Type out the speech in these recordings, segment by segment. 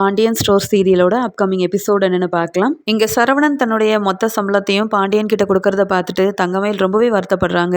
Pandian store சீரியலோட upcoming episode என்னென்னு பார்க்கலாம். இங்கே சரவணன் தன்னுடைய மொத்த சம்பளத்தையும் பாண்டியன் கிட்ட கொடுக்கறத பார்த்துட்டு தங்கமயில் ரொம்பவே வருத்தப்படுறாங்க.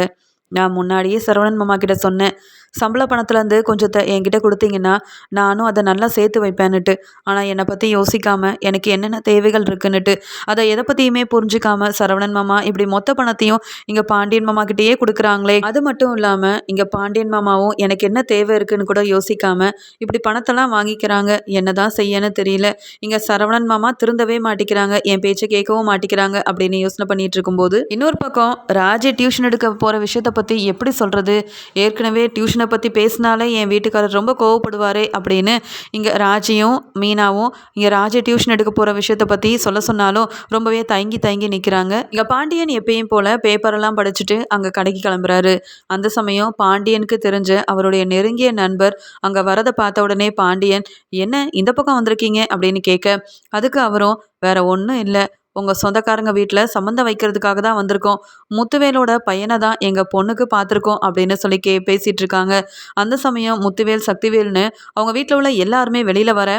நான் முன்னாடியே சரவணன் மாமா கிட்ட சொன்னேன். சம்பள பணத்துலேருந்து கொஞ்சத்தை என்கிட்ட கொடுத்தீங்கன்னா நானும் அதை நல்லா சேர்த்து வைப்பேன்னுட்டு. ஆனால் என்னை பற்றி யோசிக்காமல் எனக்கு என்னென்ன தேவைகள் இருக்குன்னுட்டு. அதை எதை பற்றியுமே புரிஞ்சுக்காம சரவணன் மாமா இப்படி மொத்த பணத்தையும் இங்கே பாண்டியன் மாமா கிட்டேயே கொடுக்குறாங்களே. அது மட்டும் இல்லாமல் இங்கே பாண்டியன் மாமாவும் எனக்கு என்ன தேவை இருக்குன்னு கூட யோசிக்காமல் இப்படி பணத்தெல்லாம் வாங்கிக்கிறாங்க. என்ன தான் செய்யன்னு தெரியல. இங்கே சரவணன் மாமா திருந்தவே மாட்டிக்கிறாங்க. என் பேச்சை கேட்கவும் மாட்டிக்கிறாங்க அப்படின்னு யோசனை பண்ணிட்டு இருக்கும்போது இன்னொரு பக்கம் ராஜே டியூஷன் எடுக்க போகிற விஷயத்தை பற்றி எப்படி சொல்கிறது ஏற்கனவே டியூஷனை பற்றி பேசினாலே என் வீட்டுக்காரர் ரொம்ப கோவப்படுவார் அப்படின்னு இங்கே ராஜியும் மீனாவும் இங்கே ராஜி டியூஷன் எடுக்க போகிற விஷயத்தை பற்றி சொல்ல சொன்னாலும் ரொம்பவே தயங்கி தயங்கி நிற்கிறாங்க இங்கே பாண்டியன் எப்பயும் போல் பேப்பரெல்லாம் படிச்சுட்டு அங்கே கடைக்கு கிளம்புறாரு. அந்த சமயம் பாண்டியனுக்கு தெரிஞ்ச அவருடைய நெருங்கிய நண்பர் அங்கே வரதை பார்த்த உடனே பாண்டியன் என்ன இந்த பக்கம் வந்திருக்கீங்க? அப்படின்னு கேட்க அதுக்கு அவரும் வேற ஒன்றும் இல்லை. உங்கள் சொந்தக்காரங்க வீட்டில் சம்மந்தம் வைக்கிறதுக்காக தான் வந்திருக்கோம். முத்துவேலோட பையனை தான் எங்கள் பொண்ணுக்கு பார்த்துருக்கோம் அப்படின்னு சொல்லி கே பேசிகிட்டு இருக்காங்க அந்த சமயம் முத்துவேல் சக்திவேல்னு அவங்க வீட்டில் உள்ள எல்லாருமே வெளியில் வர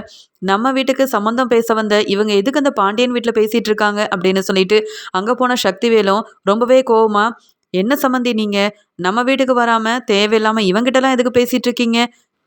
நம்ம வீட்டுக்கு சம்மந்தம் பேச வந்த இவங்க எதுக்கு அந்த பாண்டியன் வீட்டில் பேசிகிட்டு இருக்காங்க அப்படின்னு சொல்லிட்டு அங்கே போன சக்திவேலும் ரொம்பவே கோவமாக என்ன சம்மந்தி நீங்கள் நம்ம வீட்டுக்கு வராமல் தேவையில்லாமல் இவங்கிட்டலாம் எதுக்கு பேசிகிட்டு இருக்கீங்க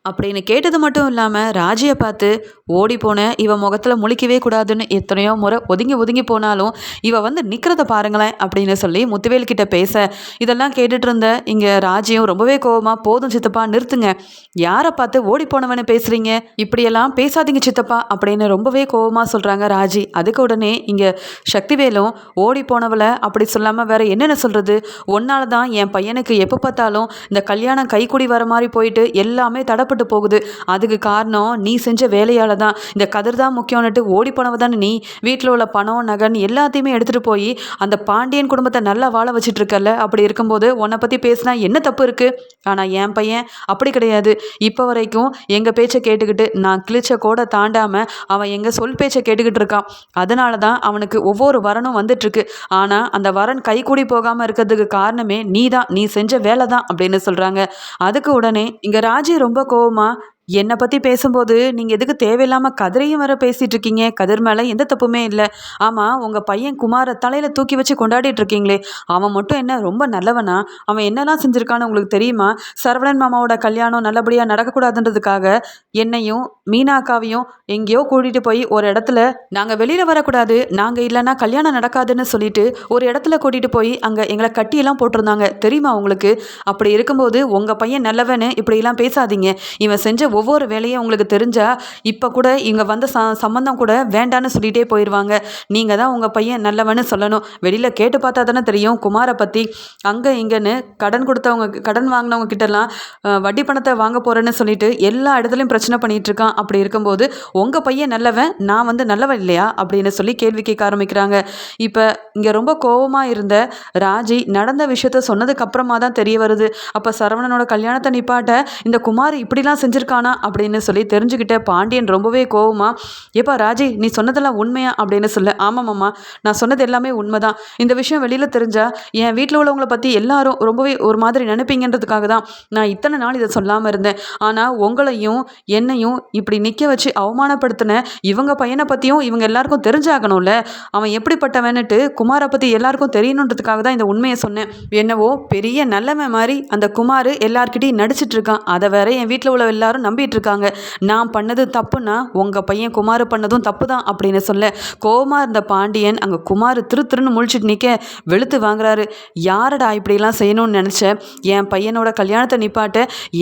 அப்படின்னு கேட்டது மட்டும் இல்லாமல் ராஜியை பார்த்து ஓடி போன இவ முகத்தில் முழிக்கவே கூடாதுன்னு எத்தனையோ முறை ஒதுங்கி ஒதுங்கி போனாலும் இவ வந்து நிற்கிறத பாருங்களேன் அப்படின்னு சொல்லி முத்துவேல் கிட்ட பேச இதெல்லாம் கேட்டுட்டு இருந்த இங்கே ராஜியும் ரொம்பவே கோவமாக போதும் சித்தப்பா நிறுத்துங்க. யாரை பார்த்து ஓடி போனவனு பேசுகிறீங்க இப்படியெல்லாம் பேசாதீங்க சித்தப்பா அப்படின்னு ரொம்பவே கோவமாக சொல்கிறாங்க ராஜி. அதுக்கு உடனே இங்கே சக்திவேலும் ஓடி போனவளை அப்படி சொல்லாமல் வேற என்னென்ன சொல்கிறது ஒன்னால தான் என் பையனுக்கு எப்போ பார்த்தாலும் இந்த கல்யாணம் கைக்குடி வர மாதிரி போயிட்டு எல்லாமே தடப்பட்டு தடைப்பட்டு போகுது. அதுக்கு காரணம் நீ செஞ்ச வேலையால் தான் இந்த கதிர் தான் முக்கியம்னுட்டு ஓடி போனவ தானே நீ? வீட்டில் உள்ள பணம் நகன் எல்லாத்தையுமே எடுத்துகிட்டு போய் அந்த பாண்டியன் குடும்பத்தை நல்லா வாழ வச்சுட்டு இருக்கல அப்படி இருக்கும்போது உன்னை பற்றி பேசினா என்ன தப்பு இருக்குது ஆனால் என் பையன் அப்படி கிடையாது. இப்போ வரைக்கும் எங்கள் பேச்சை கேட்டுக்கிட்டு நான் கிழிச்ச கோடை தாண்டாமல் அவன் எங்கள் சொல் பேச்சை கேட்டுக்கிட்டு இருக்கான். அதனால தான் அவனுக்கு ஒவ்வொரு வரனும் வந்துட்டுருக்கு ஆனால் அந்த வரன் கைகூடி போகாமல் இருக்கிறதுக்கு காரணமே நீ தான் நீ செஞ்ச வேலை தான் அப்படின்னு சொல்கிறாங்க அதுக்கு உடனே இங்கே ராஜி ரொம்ப கோ கோவமா என்னை பற்றி பேசும்போது நீங்கள் எதுக்கு தேவையில்லாமல் கதிரையும் வர பேசிகிட்டு இருக்கீங்க? கதிர் மேலே எந்த தப்புமே இல்லை. ஆமாம் உங்கள் பையன் குமாரை தலையில் தூக்கி வச்சு கொண்டாடிட்டு இருக்கீங்களே அவன் மட்டும் என்ன ரொம்ப நல்லவனா? அவன் என்னெல்லாம் செஞ்சுருக்கான்னு உங்களுக்கு தெரியுமா? சரவணன் மாமாவோட கல்யாணம் நல்லபடியாக நடக்கக்கூடாதுன்றதுக்காக என்னையும் மீனாக்காவையும் எங்கேயோ கூட்டிகிட்டு போய் ஒரு இடத்துல நாங்கள் வெளியில் வரக்கூடாது நாங்கள் இல்லைன்னா கல்யாணம் நடக்காதுன்னு சொல்லிட்டு ஒரு இடத்துல கூட்டிகிட்டு போய் அங்கே எங்களை கட்டியெல்லாம் போட்டிருந்தாங்க. தெரியுமா உங்களுக்கு? அப்படி இருக்கும்போது உங்கள் பையன் நல்லவன்னு இப்படியெல்லாம் பேசாதீங்க. இவன் செஞ்ச ஒவ்வொரு வேலையும் உங்களுக்கு தெரிஞ்சால் இப்போ கூட இங்கே வந்த ச சம்மந்தம் கூட வேண்டான்னு சொல்லிகிட்டே போயிடுவாங்க நீங்கள் தான் உங்கள் பையன் நல்லவன்னு சொல்லணும். வெளியில் கேட்டு பார்த்தா தானே தெரியும். குமாரை பற்றி அங்கே இங்கேன்னு கடன் கொடுத்தவங்க கடன் வாங்கினவங்க கிட்டலாம் வட்டி பணத்தை வாங்க போகிறேன்னு சொல்லிட்டு எல்லா இடத்துலையும் பிரச்சனை பண்ணிகிட்டு இருக்கான். அப்படி இருக்கும்போது உங்கள் பையன் நல்லவன் நான் வந்து நல்லவன் இல்லையா? அப்படின்னு சொல்லி கேள்வி கேட்க ஆரம்பிக்கிறாங்க. இப்போ இங்கே ரொம்ப கோபமாக இருந்த ராஜி நடந்த விஷயத்த சொன்னதுக்கு அப்புறமா தான் தெரிய வருது. அப்போ சரவணனோட கல்யாணத்தை நிப்பாட்ட இந்த குமார் இப்படிலாம் செஞ்சுருக்கானா தானா அப்படின்னு சொல்லி தெரிஞ்சுக்கிட்ட பாண்டியன் ரொம்பவே கோவமா ஏப்பா ராஜி நீ சொன்னதெல்லாம் உண்மையா? அப்படின்னு சொல்ல ஆமாம்மா நான் சொன்னது எல்லாமே உண்மைதான். இந்த விஷயம் வெளியில் தெரிஞ்சால் என் வீட்டில் உள்ளவங்களை பற்றி எல்லாரும் ரொம்பவே ஒரு மாதிரி நினைப்பீங்கன்றதுக்காக தான் நான் இத்தனை நாள் இதை சொல்லாமல் இருந்தேன். ஆனால் உங்களையும் என்னையும் இப்படி நிற்க வச்சு அவமானப்படுத்தின இவங்க பையனை பற்றியும் இவங்க எல்லாருக்கும் தெரிஞ்சாகணும்ல? அவன் எப்படிப்பட்டவன்னுட்டு குமாரை பற்றி எல்லாருக்கும் தெரியணுன்றதுக்காக தான் இந்த உண்மையை சொன்னேன். என்னவோ பெரிய நல்லவன் மாதிரி அந்த குமார் எல்லார்கிட்டையும் நடிச்சிட்டு இருக்கான். அதை வேற என் வீட்டில் உள்ள எல்லாரும் நம்ப நம்பிட்டு இருக்காங்க நான் பண்ணது தப்புனா உங்கள் பையன் குமார் பண்ணதும் தப்பு தான் அப்படின்னு சொல்ல கோமா இருந்த பாண்டியன் அங்கே குமார் திரு திருன்னு முழிச்சிட்டு நிற்க வெளுத்து வாங்குறாரு. யாரடா இப்படிலாம் செய்யணும்னு நினச்ச? என் பையனோட கல்யாணத்தை நிப்பாட்ட?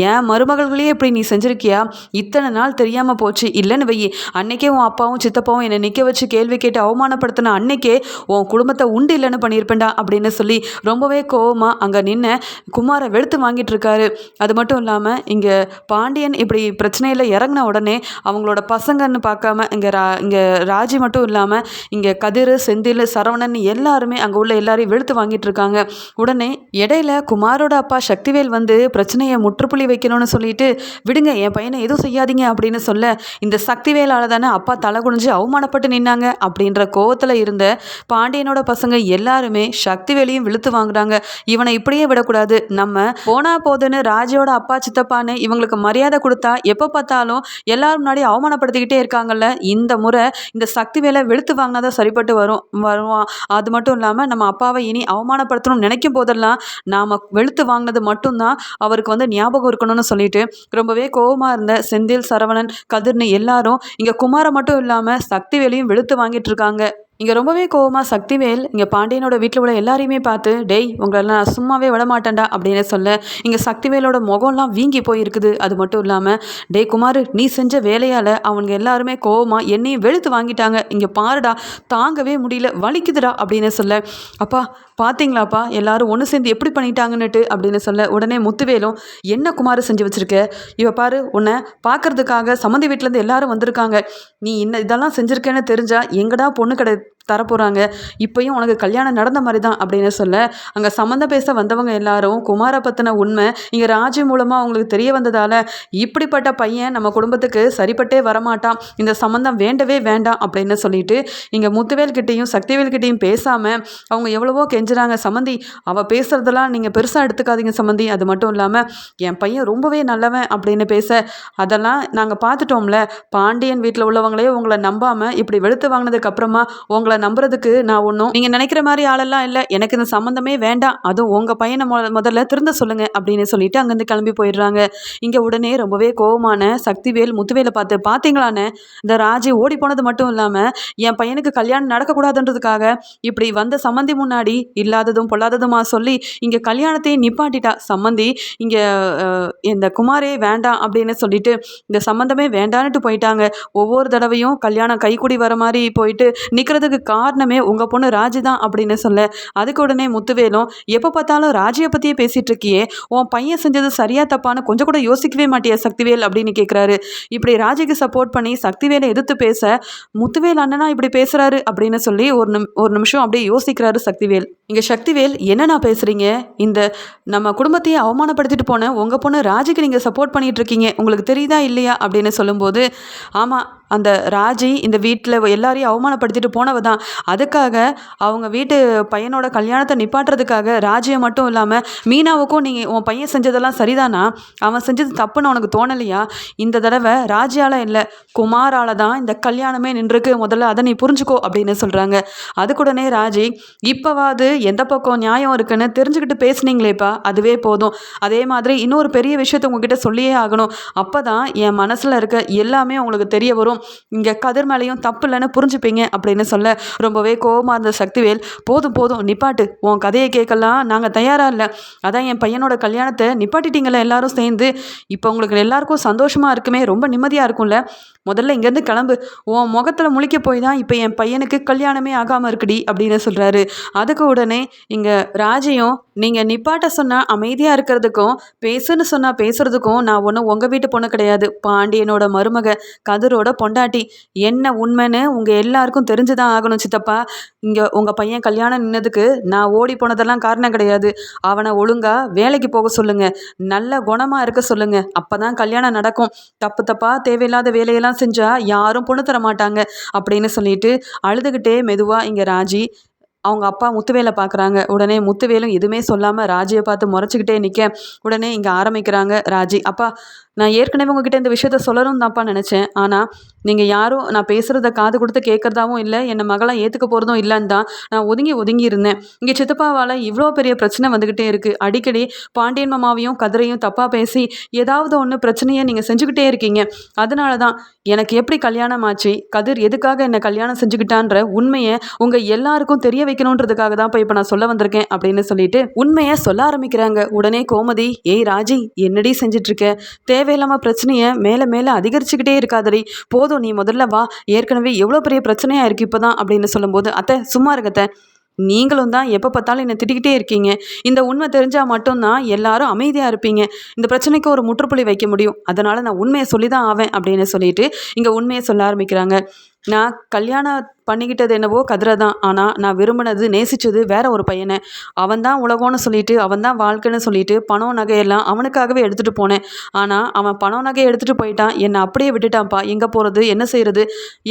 என் மருமகள்களையே இப்படி நீ செஞ்சுருக்கியா? இத்தனை நாள் தெரியாமல் போச்சு. இல்லைன்னு வை அன்னைக்கே உன் அப்பாவும் சித்தப்பாவும் என்னை நிற்க வச்சு கேள்வி கேட்டு அவமானப்படுத்தின அன்னைக்கே உன் குடும்பத்தை உண்டு இல்லைன்னு பண்ணியிருப்பேன்டா அப்படின்னு சொல்லி ரொம்பவே கோவமாக அங்கே நின்று குமாரை வெளுத்து வாங்கிட்டு இருக்காரு அது மட்டும் இல்லாமல் இங்கே பாண்டியன் இப்படி பிரச்சனையில் இறங்கின உடனே அவங்களோட பசங்கன்னு பார்க்காம இங்கே ரா இங்கே ராஜி மட்டும் இல்லாமல் இங்கே கதிர் செந்தில் சரவணன் எல்லாருமே அங்கே உள்ள எல்லாரையும் வெளுத்து வாங்கிட்டு இருக்காங்க. உடனே இடையில குமாரோட அப்பா சக்திவேல் வந்து பிரச்சனையை முற்றுப்புள்ளி வைக்கணும்னு சொல்லிட்டு விடுங்க என் பையனை எதுவும் செய்யாதீங்க அப்படின்னு சொல்ல இந்த சக்திவேலால் தானே அப்பா தலை குனிஞ்சு அவமானப்பட்டு நின்னாங்க அப்படின்ற கோவத்தில் இருந்த பாண்டியனோட பசங்க எல்லாருமே சக்திவேலையும் விழுத்து வாங்குறாங்க. இவனை இப்படியே விடக்கூடாது. நம்ம போனா போதுன்னு ராஜியோட அப்பா சித்தப்பான்னு இவங்களுக்கு மரியாதை கொடுத்தா எப்போ பார்த்தாலும் எல்லாரும் முன்னாடி அவமானப்படுத்திக்கிட்டே இருக்காங்கல்ல? இந்த முறை இந்த சக்தி வேலை வெளுத்து வாங்கினா தான் சரிப்பட்டு வரும் வருவான். அது மட்டும் இல்லாமல் நம்ம அப்பாவை இனி அவமானப்படுத்தணும்னு நினைக்கும் போதெல்லாம் நாம் வெளுத்து வாங்கினது மட்டும்தான் அவருக்கு வந்து ஞாபகம் இருக்கணும்னு சொல்லிட்டு ரொம்பவே கோவமாக இருந்த செந்தில் சரவணன் கதிர்னு எல்லாரும் இங்கே குமாரை மட்டும் இல்லாமல் சக்தி வேலையும் வெளுத்து வாங்கிட்டு இருக்காங்க. இங்கே ரொம்பவே கோவமாக சக்திவேல் இங்கே பாண்டியனோட வீட்டில் உள்ள எல்லாரையுமே பார்த்து டேய் உங்களெல்லாம் நான் சும்மாவே விட மாட்டேன்டா அப்படின்னு சொல்ல இங்கே சக்திவேலோட முகம்லாம் வீங்கி போயிருக்குது. அது மட்டும் இல்லாமல் டேய் குமார் நீ செஞ்ச வேலையால் அவங்க எல்லாருமே கோவமாக என்னையும் வெளுத்து வாங்கிட்டாங்க. இங்கே பாருடா தாங்கவே முடியல வலிக்குதுடா அப்படின்னு சொல்ல அப்பா பார்த்தீங்களாப்பா எல்லாரும் ஒன்று சேர்ந்து எப்படி பண்ணிட்டாங்கன்னுட்டு அப்படின்னு சொல்ல உடனே முத்துவேலும் என்ன குமார் செஞ்சு வச்சுருக்க? இவ பாரு உன்னை பார்க்கறதுக்காக சம்மந்தி வீட்டிலேருந்து எல்லாரும் வந்திருக்காங்க. நீ இன்ன இதெல்லாம் செஞ்சுருக்கேன்னு தெரிஞ்சால் எங்கடா பொண்ணு கடை தரப்போகிறாங்க இப்பயும் உனக்கு கல்யாணம் நடந்த மாதிரி தான் அப்படின்னு சொல்ல அங்கே சம்மந்தம் பேச வந்தவங்க எல்லாரும் குமாரை பற்றின உண்மை இங்கே ராஜி மூலமாக அவங்களுக்கு தெரிய வந்ததால் இப்படிப்பட்ட பையன் நம்ம குடும்பத்துக்கு சரிப்பட்டே வரமாட்டான். இந்த சம்மந்தம் வேண்டவே வேண்டாம் அப்படின்னு சொல்லிட்டு இங்கே முத்துவேல்கிட்டையும் சக்திவேல்கிட்டையும் பேசாமல் அவங்க எவ்வளவோ கெஞ்சுறாங்க சம்மந்தி அவள் பேசுகிறதெல்லாம் நீங்கள் பெருசாக எடுத்துக்காதீங்க சம்மந்தி அது மட்டும் இல்லாமல் என் பையன் ரொம்பவே நல்லவன் அப்படின்னு பேச அதெல்லாம் நாங்கள் பார்த்துட்டோம்ல பாண்டியன் வீட்டில் உள்ளவங்களே உங்களை நம்பாமல் இப்படி வெளுத்து வாங்கினதுக்கப்புறமா உங்களை உங்களை நம்புறதுக்கு நான் ஒன்றும் நீங்கள் நினைக்கிற மாதிரி ஆளெல்லாம் இல்லை. எனக்கு இந்த சம்மந்தமே வேண்டாம். அதுவும் உங்கள் பையனை முதல்ல திருந்த சொல்லுங்கள் அப்படின்னு சொல்லிட்டு அங்கேருந்து கிளம்பி போயிடுறாங்க. இங்கே உடனே ரொம்பவே கோவமான சக்திவேல் முத்துவேலை பார்த்து பார்த்தீங்களான்னு இந்த ராஜி ஓடி போனது மட்டும் இல்லாமல் என் பையனுக்கு கல்யாணம் நடக்கக்கூடாதுன்றதுக்காக இப்படி வந்த சம்மந்தி முன்னாடி இல்லாததும் பொல்லாததுமா சொல்லி இங்கே கல்யாணத்தையும் நிப்பாட்டிட்டா. சம்மந்தி இங்கே இந்த குமாரே வேண்டாம் அப்படின்னு சொல்லிட்டு இந்த சம்மந்தமே வேண்டான்ட்டு போயிட்டாங்க. ஒவ்வொரு தடவையும் கல்யாணம் கைக்குடி வர மாதிரி போயிட்டு நிற்கிறதுக்கு காரணமே உங்கள் பொண்ணு ராஜி தான் அப்படின்னு சொல்ல அதுக்கு உடனே முத்துவேலும் எப்போ பார்த்தாலும் ராஜியை பற்றியே பேசிகிட்டு இருக்கியே உன் பையன் செஞ்சது சரியாக தப்பான்னு கொஞ்சம் கூட யோசிக்கவே மாட்டியா சக்திவேல் அப்படின்னு கேட்குறாரு இப்படி ராஜிக்கு சப்போர்ட் பண்ணி சக்திவேலை எதிர்த்து பேச முத்துவேல் அண்ணனா இப்படி பேசுகிறாரு அப்படின்னு சொல்லி ஒரு நிம் ஒரு நிமிஷம் அப்படியே யோசிக்கிறாரு சக்திவேல். இங்கே சக்திவேல் என்னண்ணா பேசுகிறீங்க இந்த நம்ம குடும்பத்தையே அவமானப்படுத்திட்டு போன உங்கள் பொண்ணு ராஜிக்கு நீங்கள் சப்போர்ட் பண்ணிகிட்டு இருக்கீங்க உங்களுக்கு தெரியுதா இல்லையா அப்படின்னு சொல்லும்போது ஆமாம் அந்த ராஜி இந்த வீட்டில் எல்லாரையும் அவமானப்படுத்திட்டு போனவ தான் அதுக்காக அவங்க வீட்டு பையனோட கல்யாணத்தை நிப்பாட்டுறதுக்காக ராஜியை மட்டும் இல்லாமல் மீனாவுக்கும் நீங்கள் உன் பையன் செஞ்சதெல்லாம் சரிதானா? அவன் செஞ்சது தப்புன்னு உனக்கு தோணலையா? இந்த தடவை ராஜியால் இல்லை குமாரால் தான் இந்த கல்யாணமே நின்றுருக்கு. முதல்ல அதை நீ புரிஞ்சுக்கோ அப்படின்னு சொல்கிறாங்க அதுக்குடனே ராஜி இப்போவாது எந்த பக்கம் நியாயம் இருக்குன்னு தெரிஞ்சுக்கிட்டு பேசுனீங்களேப்பா. அதுவே போதும். அதே மாதிரி இன்னொரு பெரிய விஷயத்தை உங்ககிட்ட சொல்லியே ஆகணும். அப்போ தான் என் மனசில் இருக்க எல்லாமே உங்களுக்கு தெரிய வரும். இங்கே கதிர் மேலேயும் தப்பு இல்லைன்னு புரிஞ்சுப்பீங்க அப்படின்னு சொல்ல ரொம்பவே கோபமாக இருந்த சக்திவேல் போதும் போதும் நிப்பாட்டு. உன் கதையை கேட்கலாம். நாங்கள் தயாராக இல்லை. அதான் என் பையனோட கல்யாணத்தை நிப்பாட்டிட்டீங்களே எல்லாரும் சேர்ந்து. இப்போ உங்களுக்கு எல்லாருக்கும் சந்தோஷமாக இருக்குமே. ரொம்ப நிம்மதியாக இருக்கும்ல. முதல்ல இங்கேருந்து கிளம்பு. உன் முகத்தில் முழிக்க போய் தான் இப்போ என் பையனுக்கு கல்யாணமே ஆகாமல் இருக்குடி அப்படின்னு சொல்கிறாரு அதுக்கு உடனே இங்கே ராஜையும் நீங்கள் நிப்பாட்ட சொன்னால் அமைதியாக இருக்கிறதுக்கும் பேசுன்னு சொன்னால் பேசுகிறதுக்கும் நான் ஒன்றும் உங்கள் வீட்டு பொண்ணு கிடையாது. பாண்டியனோட மருமக கதிரோட பொண்டாட்டி. என்ன உண்மைன்னு உங்கள் எல்லாருக்கும் தெரிஞ்சு தான் ஆகணும் சித்தப்பா. இங்கே உங்கள் பையன் கல்யாணம் நின்னதுக்கு நான் ஓடி போனதெல்லாம் காரணம் கிடையாது. அவனை ஒழுங்காக வேலைக்கு போக சொல்லுங்கள் நல்ல குணமாக இருக்க சொல்லுங்கள் அப்போ தான் கல்யாணம் நடக்கும். தப்பு தப்பாக தேவையில்லாத வேலையெல்லாம் செஞ்சால் யாரும் பொண்ணு தர மாட்டாங்க அப்படின்னு சொல்லிட்டு அழுதுகிட்டே மெதுவாக இங்கே ராஜி அவங்க அப்பா முத்துவேலை பார்க்குறாங்க. உடனே முத்துவேலும் எதுவுமே சொல்லாமல் ராஜியை பார்த்து முறைச்சிக்கிட்டே நிற்க உடனே இங்கே ஆரம்பிக்கிறாங்க ராஜி. அப்பா நான் ஏற்கனவே உங்ககிட்ட இந்த விஷயத்த சொல்லணும் தான்ப்பா நினச்சேன். ஆனால் நீங்கள் யாரும் நான் பேசுகிறத காது கொடுத்து கேட்குறதாவும் இல்லை என்னை மகளாக ஏற்றுக்க போகிறதும் இல்லைன்னு தான் நான் ஒதுங்கி ஒதுங்கி இருந்தேன். இங்கே சித்தப்பாவால் இவ்வளோ பெரிய பிரச்சனை வந்துக்கிட்டே இருக்குது அடிக்கடி பாண்டியன் மாமாவையும் கதிரையும் தப்பாக பேசி ஏதாவது ஒன்று பிரச்சனையை நீங்கள் செஞ்சுக்கிட்டே இருக்கீங்க. அதனால தான் எனக்கு எப்படி கல்யாணம் ஆச்சு கதிர் எதுக்காக என்னை கல்யாணம் செஞ்சுக்கிட்டான்ற உண்மையை உங்கள் எல்லாருக்கும் தெரிய வைக்கணுன்றதுக்காக தான் இப்போ இப்போ நான் சொல்ல வந்திருக்கேன் அப்படின்னு சொல்லிட்டு உண்மையை சொல்ல ஆரம்பிக்கிறாங்க. உடனே கோமதி ஏய் ராஜி என்னடி செஞ்சிட்ருக்க தேவையில்லாமல் பிரச்சனையை மேலே மேலே அதிகரிச்சுக்கிட்டே இருக்காதடி. போதும் நீ முதல்ல வா. ஏற்கனவே எவ்வளோ பெரிய பிரச்சனையாக இருக்குது இப்போ தான் அப்படின்னு சொல்லும்போது அத்தை சும்மா இருக்கத்த நீங்களும் தான் எப்போ பார்த்தாலும் என்னை திட்டிக்கிட்டே இருக்கீங்க. இந்த உண்மை தெரிஞ்சால் மட்டும்தான் எல்லாரும் அமைதியாக இருப்பீங்க. இந்த பிரச்சனைக்கு ஒரு முற்றுப்புள்ளி வைக்க முடியும். அதனால் நான் உண்மையை சொல்லி தான் ஆவேன் அப்படின்னு சொல்லிட்டு இங்கே உண்மையை சொல்ல ஆரம்பிக்கிறாங்க. நான் கல்யாணம் பண்ணிக்கிட்டது என்னவோ கதிரை தான் ஆனால் நான் விரும்பினது நேசித்தது வேற ஒரு பையனை. அவன் தான் உலகம்னு சொல்லிட்டு அவன் தான் வாழ்க்கைன்னு சொல்லிட்டு பணம் நகையெல்லாம் அவனுக்காகவே எடுத்துகிட்டு போனேன். ஆனால் அவன் பணம் நகையை எடுத்துகிட்டு போயிட்டான். என்னை அப்படியே விட்டுட்டான்ப்பா. எங்கே போகிறது என்ன செய்கிறது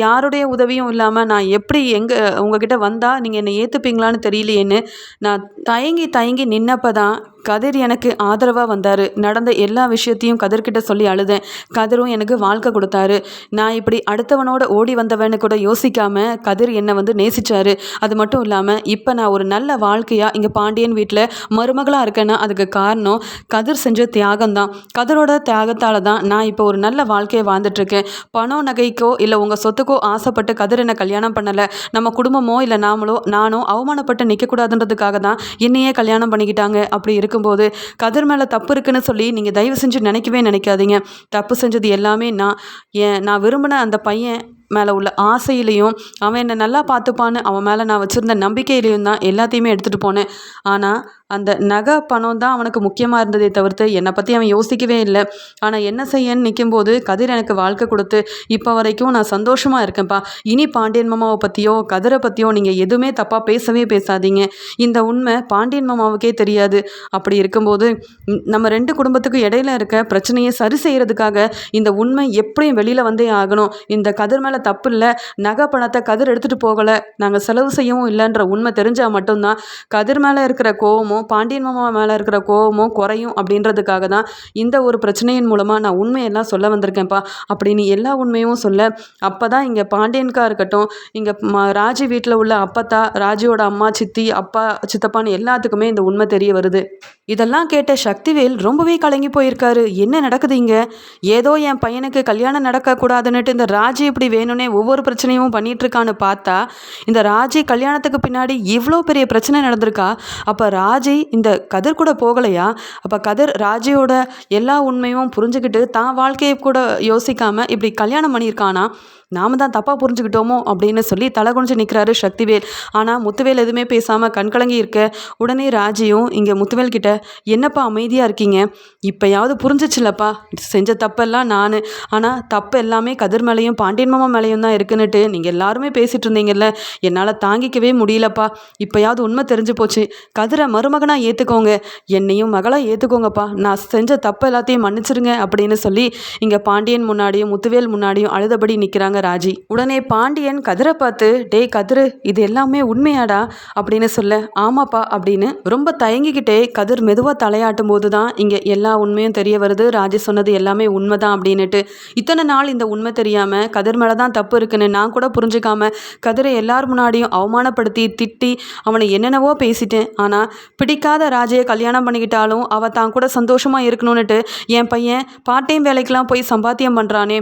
யாருடைய உதவியும் இல்லாமல் நான் எப்படி எங்கே உங்ககிட்ட வந்தால் நீங்கள் என்னை ஏற்றுப்பீங்களான்னு தெரியலையேன்னு நான் தயங்கி தயங்கி நின்னப்போ தான் கதிர் எனக்கு ஆதரவாக வந்தார். நடந்த எல்லா விஷயத்தையும் கதிர்கிட்ட சொல்லி அழுதேன். கதிரும் எனக்கு வாழ்க்கை கொடுத்தாரு. நான் இப்படி அடுத்தவனோட ஓடி வந்தவன்னு கூட யோசிக்காமல் கதிர் என்னை வந்து நேசித்தார் அது மட்டும் இல்லாமல் இப்போ நான் ஒரு நல்ல வாழ்க்கையாக இங்கே பாண்டியன் வீட்டில் மருமகளாக இருக்கேன்னா அதுக்கு காரணம் கதிர் செஞ்ச தியாகம் தான் கதிரோட தியாகத்தால் தான் நான் இப்போ ஒரு நல்ல வாழ்க்கையை வாழ்ந்துட்டுருக்கேன். பணம் நகைக்கோ இல்லை உங்கள் சொத்துக்கோ ஆசைப்பட்டு கதிர் என்னை கல்யாணம் பண்ணலை. நம்ம குடும்பமோ இல்லை நாமளோ நானோ அவமானப்பட்டு நிற்கக்கூடாதுன்றதுக்காக தான் என்னையே கல்யாணம் பண்ணிக்கிட்டாங்க. அப்படி இருக்கும்போது கதிர் மேலே தப்பு இருக்குன்னு சொல்லி நீங்கள் தயவு செஞ்சு நினைக்கவே நினைக்காதீங்க. தப்பு செஞ்சது எல்லாமே நான். ஏன் நான் விரும்பின அந்த பையன் மேலே உள்ள ஆசையிலையும் அவன் என்னை நல்லா பார்த்துப்பான்னு அவன் மேலே நான் வச்சுருந்த நம்பிக்கையிலையும் தான் எல்லாத்தையுமே எடுத்துகிட்டு போனேன். ஆனால் அந்த நகை பணம் தான் அவனுக்கு முக்கியமாக இருந்ததே தவிர்த்து என்னை பற்றி அவன் யோசிக்கவே இல்லை. ஆனால் என்ன செய்யன்னு நிற்கும்போது கதிர் எனக்கு வாழ்க்கை கொடுத்து இப்போ வரைக்கும் நான் சந்தோஷமாக இருக்கேன்ப்பா. இனி பாண்டியன் மாமாவை பற்றியோ கதிரை பற்றியோ நீங்கள் எதுவுமே தப்பாக பேசவே பேசாதீங்க. இந்த உண்மை பாண்டியன் மாமாவுக்கே தெரியாது. அப்படி இருக்கும்போது நம்ம ரெண்டு குடும்பத்துக்கும் இடையில இருக்க பிரச்சனையை சரி செய்கிறதுக்காக இந்த உண்மை எப்படியும் வெளியில் வந்தே ஆகணும். இந்த கதிர் மேலே தப்பு இல்லை. நகை பணத்தை கதிர் எடுத்துகிட்டு போகலை. நாங்கள் செலவு செய்யவும் இல்லைன்ற உண்மை தெரிஞ்சால் மட்டும்தான். கதிர் மேலே இருக்கிற கோவமும் பாண்டியன் மாமா மேலே இருக்கிற கோவமும் குறையும் அப்படின்றதுக்காக தான் இந்த ஒரு பிரச்சனையின் மூலமாக நான் உண்மையெல்லாம் சொல்ல வந்திருக்கேன்ப்பா. அப்படின்னு எல்லா உண்மையும் சொல்ல. அப்போ தான் இங்கே பாண்டியனுக்காக இருக்கட்டும் இங்கே ராஜி வீட்டில் உள்ள அப்பத்தா ராஜியோட அம்மா சித்தி அப்பா சித்தப்பான்னு எல்லாத்துக்குமே இந்த உண்மை தெரிய வருது. இதெல்லாம் கேட்ட சக்திவேல் ரொம்பவே கலங்கி போயிருக்காரு. என்ன நடக்குது இங்கே? ஏதோ என் பையனுக்கு கல்யாணம் நடக்கக்கூடாதுன்னுட்டு இந்த ராஜி இப்படி வேணும்னே ஒவ்வொரு பிரச்சனையும் பண்ணிகிட்ருக்கான்னு பார்த்தா இந்த ராஜி கல்யாணத்துக்கு பின்னாடி இவ்வளோ பெரிய பிரச்சனை நடந்திருக்கா? அப்போ ராஜி இந்த கதிர் கூட போகலையா? அப்போ கதிர் ராஜியோட எல்லா உண்மையும் புரிஞ்சுக்கிட்டு தான் வாழ்க்கையை கூட யோசிக்காமல் இப்படி கல்யாணம் பண்ணியிருக்கானா? நாம தான் தப்பாக புரிஞ்சுக்கிட்டோமோ? அப்படின்னு சொல்லி தலை குனிஞ்சு நிற்கிறாரு சக்திவேல். ஆனால் முத்துவேல் எதுவுமே பேசாமல் கண்கலங்கி இருக்க உடனே ராஜியும் இங்கே முத்துவேல் கிட்ட என்னப்பா அமைதியாக இருக்கீங்க? இப்போயாவது புரிஞ்சிச்சுலப்பா. செஞ்ச தப்பெல்லாம் நான். ஆனால் தப்பு எல்லாமே கதிர் மேலேயும் பாண்டியன் மாமா மேலேயும் தான் இருக்குன்னுட்டு நீங்கள் எல்லாருமே பேசிகிட்டு இருந்தீங்கல்ல என்னால் தாங்கிக்கவே முடியலப்பா. இப்போயாவது உண்மை தெரிஞ்சு போச்சு. கதிரை மருமகனாக ஏற்றுக்கோங்க என்னையும் மகளாக ஏற்றுக்கோங்கப்பா நான் செஞ்ச தப்பு எல்லாத்தையும் மன்னிச்சிருங்க அப்படின்னு சொல்லி இங்கே பாண்டியன் முன்னாடியும் முத்துவேல் முன்னாடியும் அழுதபடி நிற்கிறாங்க ராஜி. உடனே பாண்டியன் கதிரை பார்த்து டே கதிரு இது எல்லாமே உண்மையாடா? அப்படின்னு சொல்ல ஆமாப்பா அப்படின்னு ரொம்ப தயங்கிக்கிட்டே கதிர் மெதுவாக தலையாட்டும் போது தான் இங்கே எல்லா உண்மையும் தெரிய வருது. ராஜி சொன்னது எல்லாமே உண்மை தான் அப்படின்னுட்டு இத்தனை நாள் இந்த உண்மை தெரியாமல் கதிர் மேலே தான் தப்பு இருக்குன்னு நான் கூட புரிஞ்சுக்காம கதிரை எல்லார் முன்னாடியும் அவமானப்படுத்தி திட்டி அவனை என்னென்னவோ பேசிட்டேன். ஆனால் பிடிக்காத ராஜையை கல்யாணம் பண்ணிக்கிட்டாலும் அவள் தான் கூட சந்தோஷமாக இருக்கணும்னுட்டு என் பையன் பார்ட் டைம் வேலைக்கெலாம் போய் சம்பாத்தியம் பண்ணுறானே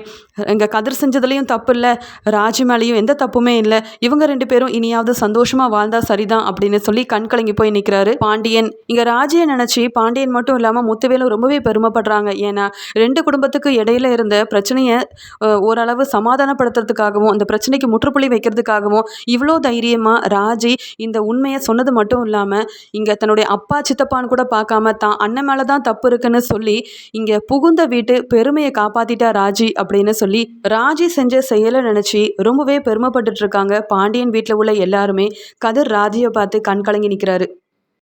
எங்கள் கதிர் செஞ்சதுலேயும் தப்பு இல்லை ராஜி மேலேயும் எந்த தப்புமே இல்லை. இவங்க ரெண்டு பேரும் இனியாவது சந்தோஷமாக வாழ்ந்தா சரிதான் அப்படின்னு சொல்லி கண் கலங்கி போய் நிற்கிறாரு பாண்டியன். இங்கே ராஜியை நினச்சி பாண்டியன் மட்டும் இல்லாமல் முத்துவேலும் ரொம்பவே பெருமைப்படுறாங்க. ஏன்னா ரெண்டு குடும்பத்துக்கு இடையில இருந்த பிரச்சனையை ஓரளவு சமாதானப்படுத்துறதுக்காகவும் அந்த பிரச்சனைக்கு முற்றுப்புள்ளி வைக்கிறதுக்காகவும் இவ்வளோ தைரியமாக ராஜி இந்த உண்மையை சொன்னது மட்டும் இல்லாமல் இங்கே தன்னுடைய அப்பா சித்தப்பான்னு கூட பார்க்காம தான் அண்ணன் மேலே தான் தப்பு இருக்குன்னு சொல்லி இங்கே புகுந்த வீட்டு பெருமையை காப்பாற்றிட்டா ராஜி அப்படின்னு சொல்லி ராஜி செஞ்ச செயலை நினச்சி ரொம்பவே பெருமைப்பட்டுட்டு இருக்காங்க. பாண்டியன் வீட்டில் உள்ள எல்லாருமே கதிர் ராஜியை பார்த்து கண் கலங்கி நிற்கிறாரு